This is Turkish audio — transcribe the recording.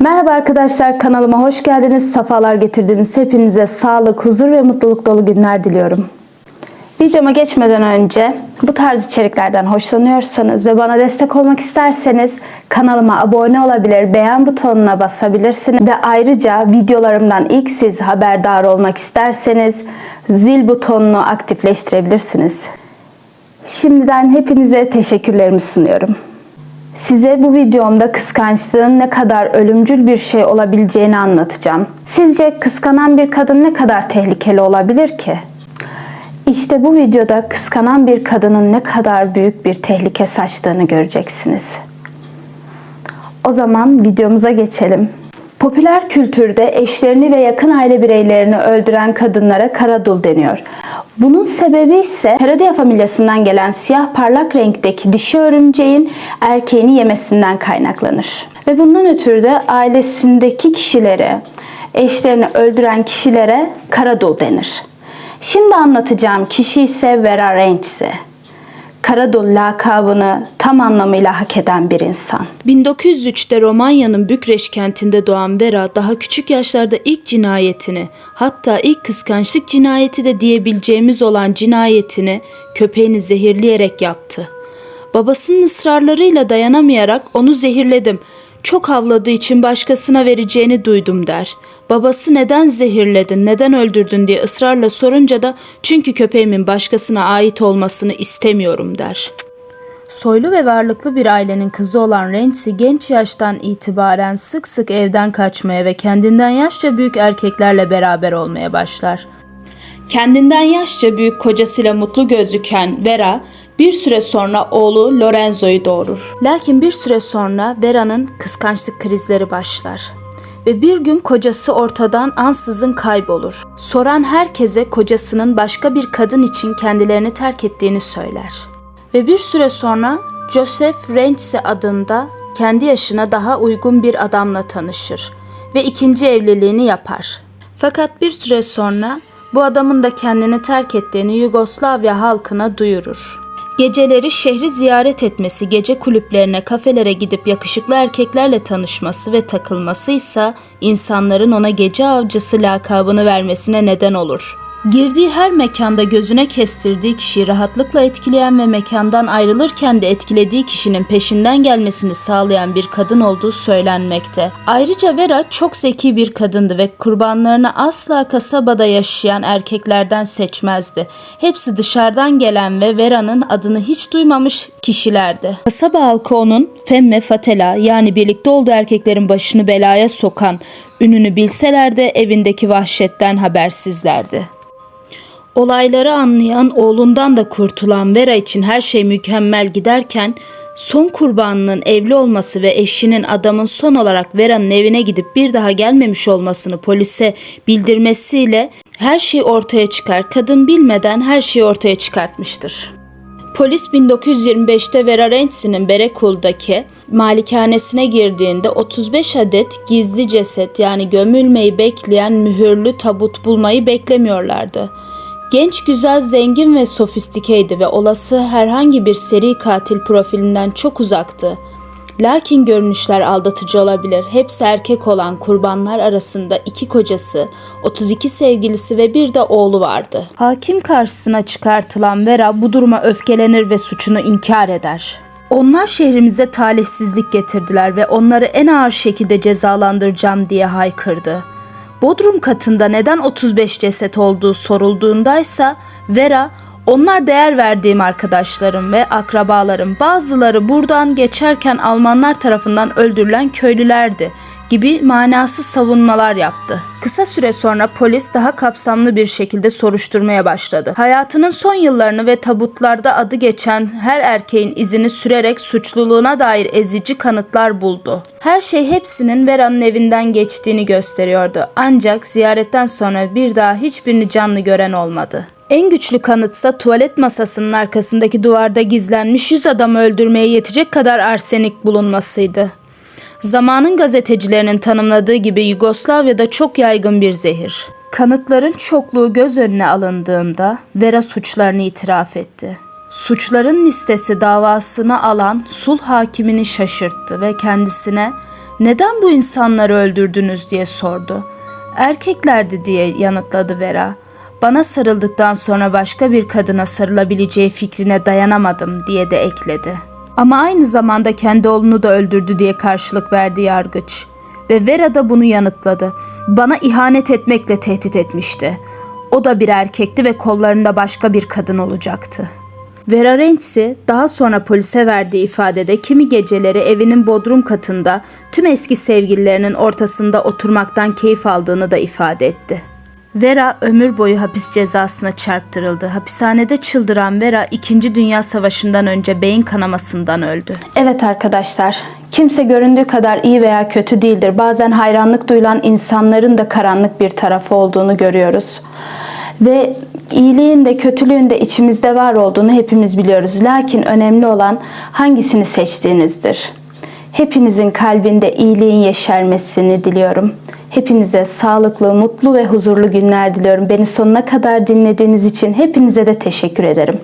Merhaba arkadaşlar kanalıma hoş geldiniz. Safalar getirdiniz. Hepinize sağlık, huzur ve mutluluk dolu günler diliyorum. Videoma geçmeden önce bu tarz içeriklerden hoşlanıyorsanız ve bana destek olmak isterseniz kanalıma abone olabilir, beğen butonuna basabilirsiniz ve ayrıca videolarımdan ilk siz haberdar olmak isterseniz zil butonunu aktifleştirebilirsiniz. Şimdiden hepinize teşekkürlerimi sunuyorum. Size bu videomda kıskançlığın ne kadar ölümcül bir şey olabileceğini anlatacağım. Sizce kıskanan bir kadın ne kadar tehlikeli olabilir ki? İşte bu videoda kıskanan bir kadının ne kadar büyük bir tehlike saçtığını göreceksiniz. O zaman videomuza geçelim. Popüler kültürde eşlerini ve yakın aile bireylerini öldüren kadınlara karadul deniyor. Bunun sebebi ise Heredia familyasından gelen siyah parlak renkteki dişi örümceğin erkeğini yemesinden kaynaklanır. Ve bundan ötürü de ailesindeki kişilere, eşlerini öldüren kişilere karadul denir. Şimdi anlatacağım kişi ise Vera Reintze. Karadul lakabını tam anlamıyla hak eden bir insan. 1903'te Romanya'nın Bükreş kentinde doğan Vera daha küçük yaşlarda ilk cinayetini hatta ilk kıskançlık cinayeti de diyebileceğimiz olan cinayetini köpeğini zehirleyerek yaptı. Babasının ısrarlarıyla dayanamayarak onu zehirledim. Çok havladığı için başkasına vereceğini duydum der. Babası neden zehirledin, neden öldürdün diye ısrarla sorunca da çünkü köpeğimin başkasına ait olmasını istemiyorum der. Soylu ve varlıklı bir ailenin kızı olan Renzi genç yaştan itibaren sık sık evden kaçmaya ve kendinden yaşça büyük erkeklerle beraber olmaya başlar. Kendinden yaşça büyük kocasıyla mutlu gözüken Vera bir süre sonra oğlu Lorenzo'yu doğurur. Lakin bir süre sonra Vera'nın kıskançlık krizleri başlar. Ve bir gün kocası ortadan ansızın kaybolur. Soran herkese kocasının başka bir kadın için kendilerini terk ettiğini söyler. Ve bir süre sonra Joseph Renzi adında kendi yaşına daha uygun bir adamla tanışır ve ikinci evliliğini yapar. Fakat bir süre sonra bu adamın da kendini terk ettiğini Yugoslavya halkına duyurur. Geceleri şehri ziyaret etmesi, gece kulüplerine, kafelere gidip yakışıklı erkeklerle tanışması ve takılması ise insanların ona gece avcısı lakabını vermesine neden olur. Girdiği her mekanda gözüne kestirdiği kişiyi rahatlıkla etkileyen ve mekandan ayrılırken de etkilediği kişinin peşinden gelmesini sağlayan bir kadın olduğu söylenmekte. Ayrıca Vera çok zeki bir kadındı ve kurbanlarını asla kasabada yaşayan erkeklerden seçmezdi. Hepsi dışarıdan gelen ve Vera'nın adını hiç duymamış kişilerdi. Kasaba halkı onun femme fatela yani birlikte olduğu erkeklerin başını belaya sokan ününü bilseler de evindeki vahşetten habersizlerdi. Olayları anlayan oğlundan da kurtulan Vera için her şey mükemmel giderken son kurbanının evli olması ve eşinin adamın son olarak Vera'nın evine gidip bir daha gelmemiş olmasını polise bildirmesiyle her şey ortaya çıkar. Kadın bilmeden her şeyi ortaya çıkartmıştır. Polis 1925'te Vera Renzi'nin Berekul'daki malikanesine girdiğinde 35 adet gizli ceset yani gömülmeyi bekleyen mühürlü tabut bulmayı beklemiyorlardı. Genç, güzel, zengin ve sofistikeydi ve olası herhangi bir seri katil profilinden çok uzaktı. Lakin görünüşler aldatıcı olabilir. Hepsi erkek olan kurbanlar arasında iki kocası, 32 sevgilisi ve bir de oğlu vardı. Hakim karşısına çıkartılan Vera bu duruma öfkelenir ve suçunu inkar eder. Onlar şehrimize talihsizlik getirdiler ve onları en ağır şekilde cezalandıracağım diye haykırdı. Bodrum katında neden 35 ceset olduğu sorulduğundaysa Vera onlar değer verdiğim arkadaşlarım ve akrabalarım bazıları buradan geçerken Almanlar tarafından öldürülen köylülerdi gibi manasız savunmalar yaptı. Kısa süre sonra polis daha kapsamlı bir şekilde soruşturmaya başladı. Hayatının son yıllarını ve tabutlarda adı geçen her erkeğin izini sürerek suçluluğuna dair ezici kanıtlar buldu. Her şey hepsinin Vera'nın evinden geçtiğini gösteriyordu. Ancak ziyaretten sonra bir daha hiçbirini canlı gören olmadı. En güçlü kanıtsa tuvalet masasının arkasındaki duvarda gizlenmiş 100 adamı öldürmeye yetecek kadar arsenik bulunmasıydı. Zamanın gazetecilerinin tanımladığı gibi Yugoslavya'da çok yaygın bir zehir. Kanıtların çokluğu göz önüne alındığında Vera suçlarını itiraf etti. Suçların listesi davasını alan sulh hakimini şaşırttı ve kendisine Neden bu insanları öldürdünüz diye sordu. Erkeklerdi diye yanıtladı Vera. Bana sarıldıktan sonra başka bir kadına sarılabileceği fikrine dayanamadım diye de ekledi. Ama aynı zamanda kendi oğlunu da öldürdü diye karşılık verdi yargıç. Ve Vera da bunu yanıtladı. Bana ihanet etmekle tehdit etmişti. O da bir erkekti ve kollarında başka bir kadın olacaktı. Vera Renzi daha sonra polise verdiği ifadede kimi geceleri evinin bodrum katında tüm eski sevgililerinin ortasında oturmaktan keyif aldığını da ifade etti. Vera ömür boyu hapis cezasına çarptırıldı. Hapishanede çıldıran Vera 2. Dünya Savaşı'ndan önce beyin kanamasından öldü. Evet arkadaşlar, kimse göründüğü kadar iyi veya kötü değildir. Bazen hayranlık duyulan insanların da karanlık bir tarafı olduğunu görüyoruz. Ve iyiliğin de kötülüğün de içimizde var olduğunu hepimiz biliyoruz. Lakin önemli olan hangisini seçtiğinizdir. Hepinizin kalbinde iyiliğin yeşermesini diliyorum. Hepinize sağlıklı, mutlu ve huzurlu günler diliyorum. Beni sonuna kadar dinlediğiniz için hepinize de teşekkür ederim.